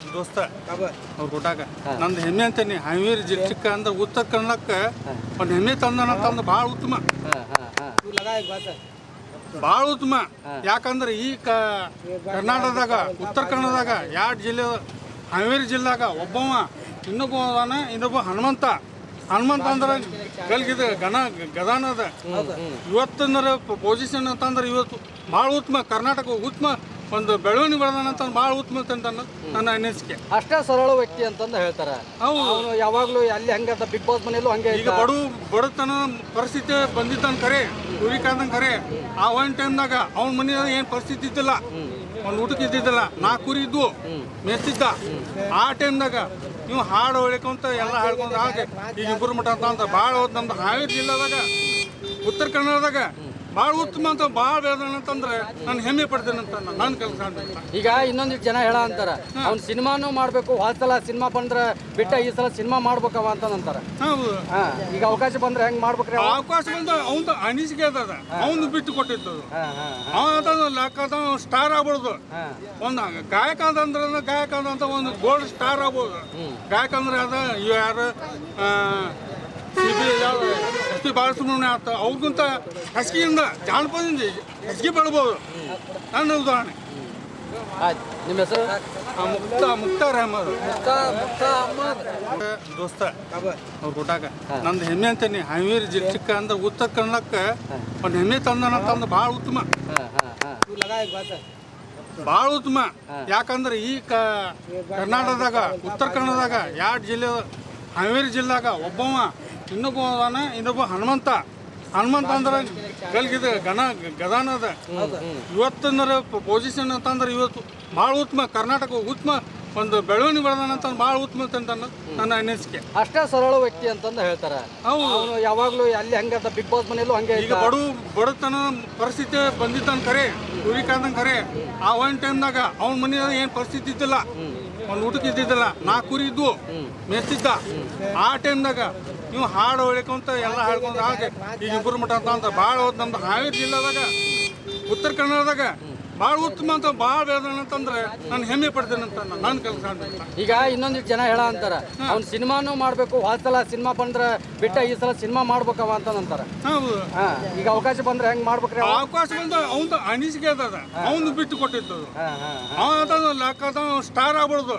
ದೋಸ್ತ ಅವ್ರ ಕೊಟ್ಟಾಗ ನಂದು ಹೆಮ್ಮೆ ಅಂತೀನಿ. ಹಾವೇರಿ ಡಿಸ್ಟಿಕ್ ಅಂದ್ರೆ ಉತ್ತರ ಕನ್ನಡಕ್ಕೆ ಒಂದು ಹೆಮ್ಮೆ ತಂದನ ತಂದು ಭಾಳ ಉತ್ತಮ. ಭಾಳ ಉತ್ತಮ. ಯಾಕಂದ್ರೆ ಈ ಕ ಕರ್ನಾಟಕದಾಗ ಉತ್ತರ ಕನ್ನಡದಾಗ ಎರಡು ಜಿಲ್ಲೆ ಹಾವೇರಿ ಜಿಲ್ಲಾಗ ಒಬ್ಬವ ಇನ್ನೊಬ್ಬ ಅದಾನ ಇನ್ನೊಬ್ಬ ಹನುಮಂತ. ಹನುಮಂತ ಅಂದ್ರೆ ಕಲ್ಗಿದ ಗನ ಗದಾನ ಅದ. ಇವತ್ತಿನ ಪೊಸಿಷನ್ ಅಂತಂದ್ರೆ ಇವತ್ತು ಭಾಳ ಉತ್ತಮ. ಕರ್ನಾಟಕ ಉತ್ತಮ. ಒಂದು ಬೆಳವಣಿಗೆ ಬೆಳೆದಾನ ಅಂತ ಭಾಳ ಉತ್ತಮ ಅಂತ ನನ್ನ ಅನಿಸಿಕೆ. ಅಷ್ಟೇ ಸರಳ ವ್ಯಕ್ತಿ ಅಂತಂದು ಹೇಳ್ತಾರೆ. ಹೌದು. ಅವನು ಯಾವಾಗಲೂ ಅಲ್ಲಿ ಹಂಗೆ ಬಿಗ್ ಬಾಸ್ ಮನೆಯಲ್ಲೂ ಹಂಗೆ ಈಗ ಬಡ ಬಡತನ ಪರಿಸ್ಥಿತಿ ಬಂದಿದ್ದಾನ ಖರೆ ಸೂರ್ಯಕಾಂತನ್ ಕರೆ ಆ ಒಂದು ಟೈಮ್ನಾಗ ಅವ್ನ ಮನೆಯಲ್ಲಿ ಏನು ಪರಿಸ್ಥಿತಿ ಇದ್ದಿಲ್ಲ ಒಂದು ಊಟಕ್ಕೆ ಇದ್ದಿದ್ದಿಲ್ಲ ನಾಲ್ಕು ಕುರಿ ಇದ್ವು ಮೆಚ್ಚಿದ್ದ. ಆ ಟೈಮ್ನಾಗ ನೀವು ಹಾಡು ಹೊಳಿಕೊಂತ ಎಲ್ಲ ಹಾಡ್ಕೊಂಡು ಹಾಗೆ ಈಗ ಇಬ್ಬರು ಮಠ ಅಂತ ಭಾಳ ಹೋದ್ ನಮ್ದು ಹಾವೇರಿ ಜಿಲ್ಲೆದಾಗ ಉತ್ತರ ಕನ್ನಡದಾಗ ಭಾಳ ಉತ್ತಮ ಅಂತ ಭಾಳ ಅಂತಂದ್ರೆ ನಾನು ಹೆಮ್ಮೆ ಪಡ್ತೇನೆ ಅಂತ ನನ್ನ ಕೆಲಸ ಈಗ ಇನ್ನೊಂದಿಷ್ಟು ಜನ ಹೇಳ ಅಂತಾರ ಅವ್ನು ಸಿನಿಮಾನು ಮಾಡ್ಬೇಕು ಹೋದ ಸಲ ಸಿನಿಮಾ ಬಂದ್ರೆ ಬಿಟ್ಟ ಈ ಸಲ ಸಿನಿಮಾ ಮಾಡ್ಬೇಕವ ಅಂತ ಅಂತಾರ. ಈಗ ಅವಕಾಶ ಬಂದ್ರೆ ಹೆಂಗ್ ಮಾಡ್ಬೇಕ್ರಿ ಅವ? ಅವಕಾಶ ಬಂದ ಅವನ ಅನಿಸಿಕೆ ಅದ ಅವನು ಬಿಟ್ಟು ಕೊಟ್ಟಿದ್ದು ಅವನ ಲೆಕ್ಕದ ಲೆಕ್ಕ ಸ್ಟಾರ್ ಆಗ್ಬಿಡುದು. ಒಂದ್ ಒಂದು ಗಾಯಕ ಅಂತಂದ್ರೆ ಗಾಯಕ ಅಂತ ಒಂದು ಗೋಲ್ಡ್ ಸ್ಟಾರ್ ಆಗ್ಬೋದು. ಗಾಯಕ ಅಂದ್ರೆ ಅದ ಯಾರು? ಸಿ ಬಿ ಪಿ ಬಾಲಸುಬ್ರಹ್ಮಣ್ಯ ಆತ ಅವ್ರಿಗಿಂತ ಹಸಿಗೆಯಿಂದ ಜಾನಪದಿಂದ ಹಸಿಗೆ ಬೆಳ್ಬೋದು ನನ್ನ ಉದಾಹರಣೆ. ಆಯ್ತು. ನಿಮ್ಮ ಹೆಸರು? ಆ ಮುಕ್ತ ಮುಕ್ತಾರ್ ಅಹಮದ್. ದೋಸ್ತ ಅವ್ರ ಕೊಟ್ಟಾಗ. ನಂದು ಹೆಮ್ಮೆ ಅಂತೀನಿ. ಹಾವೇರಿ ಜಿಲ್ಲೆಕ್ಕ ಅಂದ್ರೆ ಉತ್ತರ ಕನ್ನಡಕ್ಕೆ ಒಂದು ಹೆಮ್ಮೆ ತಂದನ ತಂದು ಭಾಳ ಉತ್ತಮ. ಹಾ ಹಾ ಹಾ. ಭಾಳ ಉತ್ತಮ. ಯಾಕಂದ್ರೆ ಈ ಕ ಕರ್ನಾಟಕದಾಗ ಉತ್ತರ ಕನ್ನಡದಾಗ ಎರಡು ಜಿಲ್ಲೆ ಹಾವೇರಿ ಜಿಲ್ಲಾಗ ಒಬ್ಬವ ಇನ್ನೊಬ್ಬ ಅದಾನ ಇನ್ನೊಬ್ಬ ಹನುಮಂತ. ಹನುಮಂತ ಅಂದ್ರೆ ಗಲ್ಗಿದ ಗಣ ಗದಾನ ಅದ. ಇವತ್ತಿನ ಪೊಸಿಷನ್ ಅಂತಂದ್ರೆ ಇವತ್ತು ಭಾಳ ಉತ್ತಮ ಕರ್ನಾಟಕ ಉತ್ತಮ ಒಂದು ಬೆಳವಣಿಗೆ ಬೆಳೆದಾನ ಅಂತ ಭಾಳ ಉತ್ತಮ ಅಂತ ನನ್ನ ಅನಿಸಿಕೆ. ಅಷ್ಟೇ ಸರಳ ವ್ಯಕ್ತಿ ಅಂತಂದು ಹೇಳ್ತಾರೆ. ಅವನು ಯಾವಾಗ್ಲೂ ಅಲ್ಲಿ ಹಂಗೆ ಬಿಗ್ ಬಾಸ್ ಮನೆಯಲ್ಲೂ ಹಂಗೆ ಈಗ ಬಡು ಬಡತನ ಪರಿಸ್ಥಿತಿ ಬಂದಿದ್ದಾನ ಕರೆ ಸೂರ್ಯಕಾಂತನ್ ಕರೆ ಆ ಒನ್ ಟೈಮ್ನಾಗ ಅವ್ನ ಮನೆಯಾಗ ಏನು ಪರಿಸ್ಥಿತಿ ಇದ್ದಿಲ್ಲ. ಒಂದು ಊಟಕ್ಕೆ ಇದ್ದಿದ್ದಿಲ್ಲ. ನಾಲ್ಕು ಕುರಿ ಇದ್ವು. ಮೆಚ್ಚಿದ್ದ ಆ ಟೈಮ್ನಾಗ ನೀವು ಹಾಡು ಹೊಳಿಕೊಂತ ಎಲ್ಲ ಹಾಡ್ಕೊಂಡು ಹಾಗೆ ಈಗ ಅಂತ ಅಂತ ಭಾಳ ಹೋದ್ ನಮ್ದು ಹಾವೇರಿ ಜಿಲ್ಲೆದಾಗ, ಉತ್ತರ ಕನ್ನಡದಾಗ ಭಾಳ ಉತ್ತಮ ಅಂತ ಭಾಳ ಬೆಳೆದಂತಂದ್ರೆ ನಾನು ಹೆಮ್ಮೆ ಪಡ್ತೇನೆ ಅಂತ ನನ್ನ ಕೆಲಸ ಈಗ ಇನ್ನೊಂದಿಷ್ಟು ಜನ ಹೇಳ ಅಂತಾರ ಅವ್ನು ಸಿನಿಮಾನು ಮಾಡ್ಬೇಕು ಹೋದ ಸಲ ಸಿನಿಮಾ ಬಂದ್ರೆ ಬಿಟ್ಟ ಈ ಸಲ ಸಿನಿಮಾ ಮಾಡ್ಬೇಕವ ಅಂತ ಅಂತಾರ. ಹೌದು. ಈಗ ಅವಕಾಶ ಬಂದ್ರೆ ಹೆಂಗ್ ಮಾಡ್ಬೇಕ್ರಿ ಅವ? ಅವಕಾಶ ಬಂದ್ರೆ ಅವನ ಅನಿಸಿಕೆ ಅದ ಅವನು ಬಿಟ್ಟು ಕೊಟ್ಟಿದ್ದು ಹಾ ಹಾ ಅವ ಲೆಕ್ಕ ಸ್ಟಾರ್ ಆಗ್ಬಿಡುದು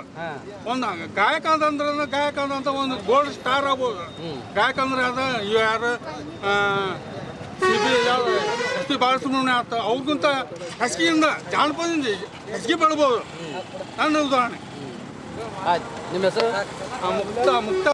ಒಂದ್ ಗಾಯಕ ಅಂತಂದ್ರೆ ಗಾಯಕ ಅಂತ ಒಂದು ಗೋಲ್ಡ್ ಸ್ಟಾರ್ ಆಗ್ಬೋದು ಗಾಯಕ ಅಂದ್ರೆ ಅದ ಯಾರು ಎಸ್ ಪಿ ಬಾಲಸುಬ್ರಹ್ಮಣ್ಯ ಆತ ಅವ್ರಿಗಿಂತ ಹಸಿಗೆಯಿಂದ ಜಾನಪದಿಂದ ಹಸಿಗೆ ಬೆಳ್ಬೋದು. ನನ್ನ ಉದಾಹರಣೆ. ಆಯ್ತು. ನಿಮ್ಮ ಹೆಸರು? ಆ ಮುಕ್ತ ಮುಕ್ತ